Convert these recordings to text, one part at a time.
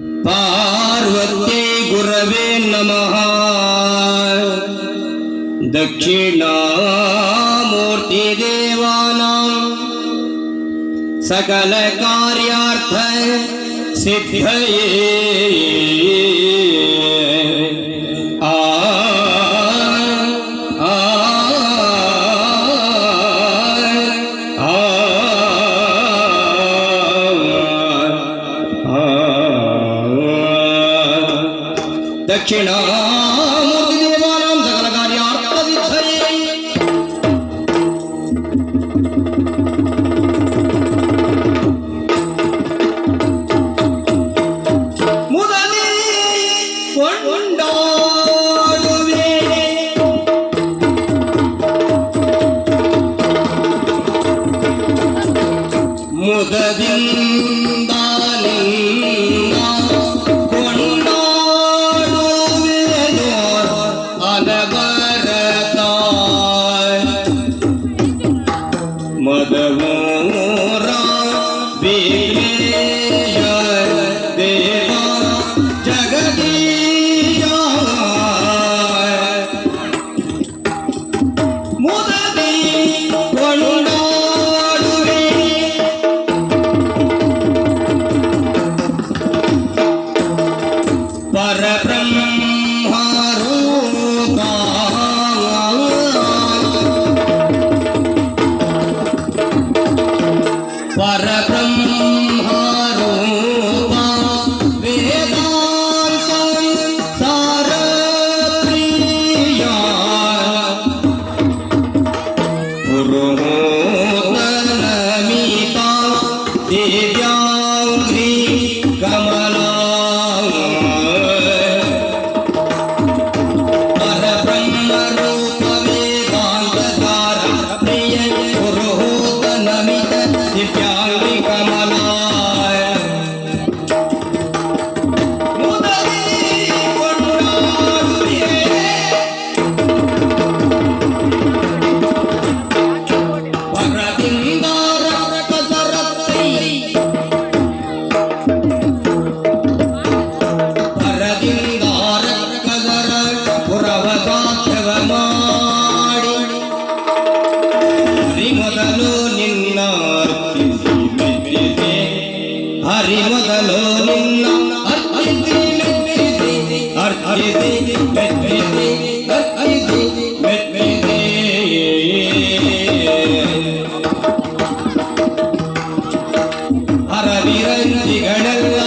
पार्वती गुरवे नमः। दक्षिणामूर्ति सकल कार्यार्थ सिद्धये दक्षिणा हमारा அரவிரஞ்சிகளல்ல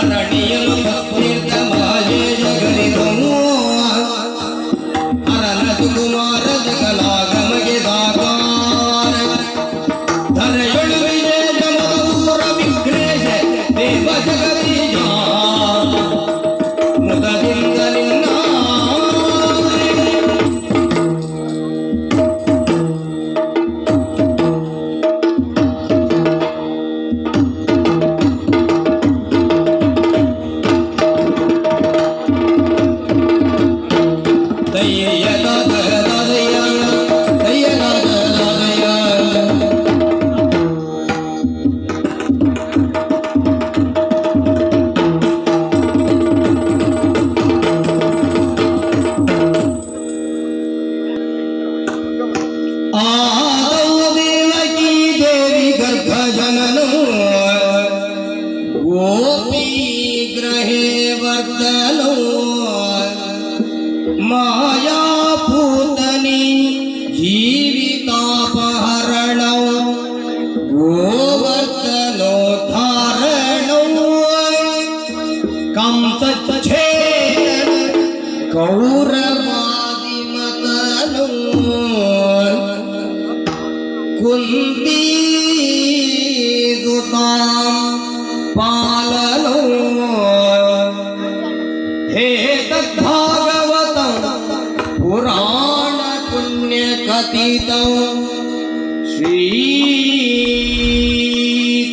அரணியலும் Dayaya तापहरणौ गोवर्तनोद्धारणौ कंसच्छेदन कौरवादिमतनु कुन्ती सुतां पालनो हे दग्धा તવ શ્રી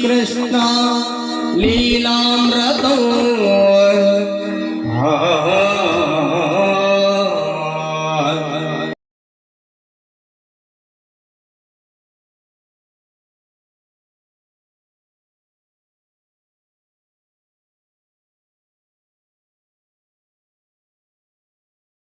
કૃષ્ણ લીલામૃત